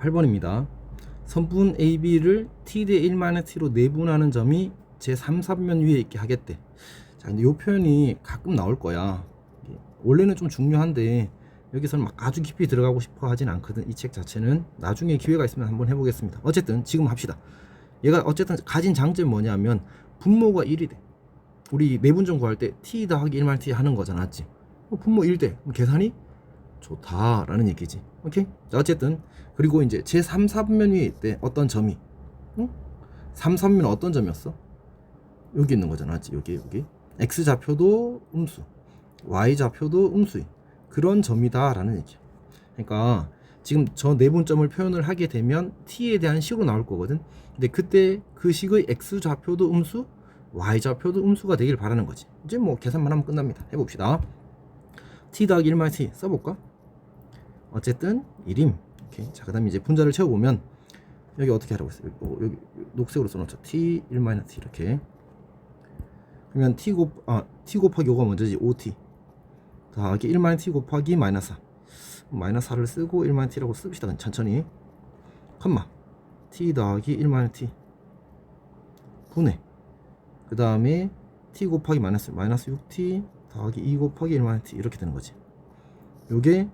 8번입니다. 선분 AB를 t 대 1-t로 내분하는 점이 제3사변 위에 있게 하겠대. 자, 근데 이 표현이 가끔 나올 거야. 원래는 좀 중요한데 여기서는 막 아주 깊이 들어가고 싶어 하진 않거든. 이 책 자체는 나중에 기회가 있으면 한번 해보겠습니다. 어쨌든 지금 합시다. 얘가 어쨌든 가진 장점이 뭐냐면 분모가 1이 돼. 우리 내분점 구할 때 t 더하기 1-t 하는 거잖아, 맞지? 어, 분모 1대. 그럼 계산이 좋다라는 얘기지. 오케이? 자, 어쨌든 그리고 이제 제 3, 4분면 위에 있대. 어떤 점이? 응? 3, 3면 어떤 점이었어? 여기 있는 거잖아. 여기 여기. x 좌표도 음수. y 좌표도 음수인 그런 점이다라는 얘기야. 그러니까 지금 저 내분점을 표현을 하게 되면 t에 대한 식으로 나올 거거든. 근데 그때 그 식의 x 좌표도 음수, y 좌표도 음수가 되길 바라는 거지. 이제 뭐 계산만 하면 끝납니다. 해봅시다. t 더하기 1 t 써볼까? 어쨌든 1임. 오케이. 자, 그다음에 이제 분자를 채워보면 여기 어떻게 하라고 했어요? 여기, 여기 녹색으로 써놓죠. t 1 t 이렇게. 그러면 t 곱, 아, t 곱하기 5가 먼저지. 5t. 더하기 1 t 곱하기 마이너스 4. 마이너스 4를 쓰고 1 t라고 씁시다. 그냥 천천히. 컴마. t 더하기 1 t. 분해. 그 다음에 t 곱하기 마이너스, 마이너스 6t 더하기 2 곱하기 1 t. 이렇게 되는 거지. 요게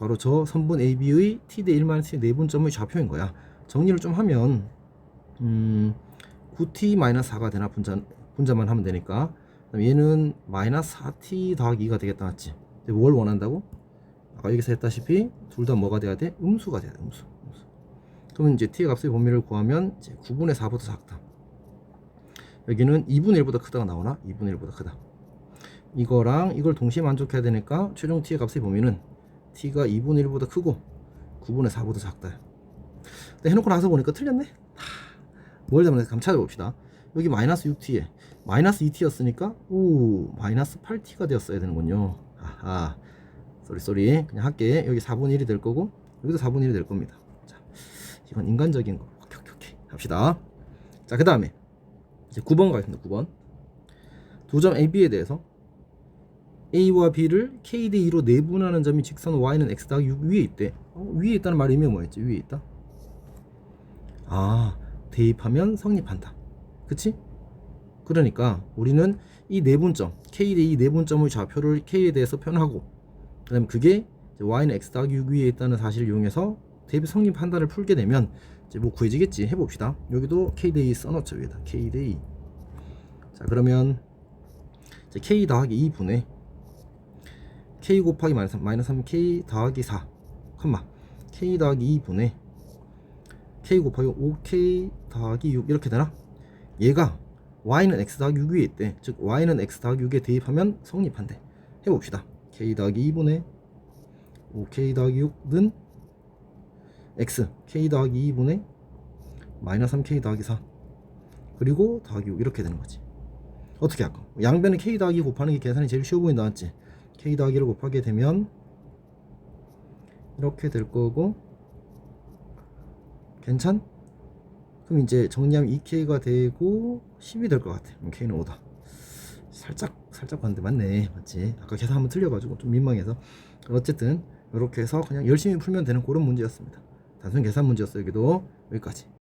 바로 저 선분 AB의 t 대 1 t 내분점의 좌표인 거야. 정리를 좀 하면 음, 9t 4가 되나 분자 분자만 하면 되니까 얘는 마이너스 4t 더하기 2가 되겠다 맞지? 근데 뭘 원한다고? 아까 여기서 했다시피 둘 다 뭐가 돼야 돼? 음수가 돼야 돼 음수. 음수. 그러면 이제 t의 값의 범위를 구하면 이제 9분의 4보다 작다. 여기는 2분의 1보다 크다가 나오나? 2분의 1보다 크다. 이거랑 이걸 동시에 만족해야 되니까 최종 t의 값의 범위는 t가 2분의 1보다 크고 9분의 4보다 작다. 근데 해놓고 나서 보니까 틀렸네. 하, 뭘 잘못해서 한번 찾아봅시다. 여기 마이너스 6t에 마이너스 2t였으니까 오 마이너스 8t가 되었어야 되는군요. 아하 쏘리 쏘리 그냥 할게. 여기 4분의 1이 될 거고 여기도 4분의 1이 될 겁니다. 자 이건 인간적인 거. 오케이 오케이 오케이 합시다. 자 그 다음에 이제 9번 가겠습니다. 9번 두 점 AB에 대해서 A와 B를 K 대 2로 내분하는 점이 직선 Y는 X 더하기 6 위에 있대. 어, 위에 있다는 말이 의미가 뭐였지? 위에 있다? 아, 대입하면 성립한다. 그치? 그러니까 우리는 이 내분점, K 대 2 내분점의 좌표를 K에 대해서 표현하고 그 다음에 그게 Y는 X 더하기 6 위에 있다는 사실을 이용해서 대입 성립 판단을 풀게 되면 이제 뭐 구해지겠지. 해 봅시다. 여기도 K 대 2 써놓죠. 위에다. K 대 2. 자, 그러면 K 더하기 2분의 k 곱하기 마이너스 3, 마이너스 3k 더하기 4 컴마 k 더하기 2분의 k 곱하기 5k 더하기 6 이렇게 되나? 얘가 y는 x 더하기 6 위에 있대 즉 y는 x 더하기 6에 대입하면 성립한대 해봅시다 k 더하기 2분의 5k 더하기 6는 x k 더하기 2분의 마이너스 3k 더하기 4 그리고 더하기 6 이렇게 되는 거지 어떻게 할까? 양변에 k 더하기 곱하는 게 계산이 제일 쉬워 보인다 맞지? K 더하기를 곱하게 되면 이렇게 될 거고 괜찮? 그럼 이제 정리하면 2k가 되고 10이 될 것 같아. k는 5다. 살짝 살짝 봤는데 맞네, 맞지? 아까 계산 한번 틀려가지고 좀 민망해서 어쨌든 이렇게 해서 그냥 열심히 풀면 되는 그런 문제였습니다. 단순 계산 문제였어요. 여기도 여기까지.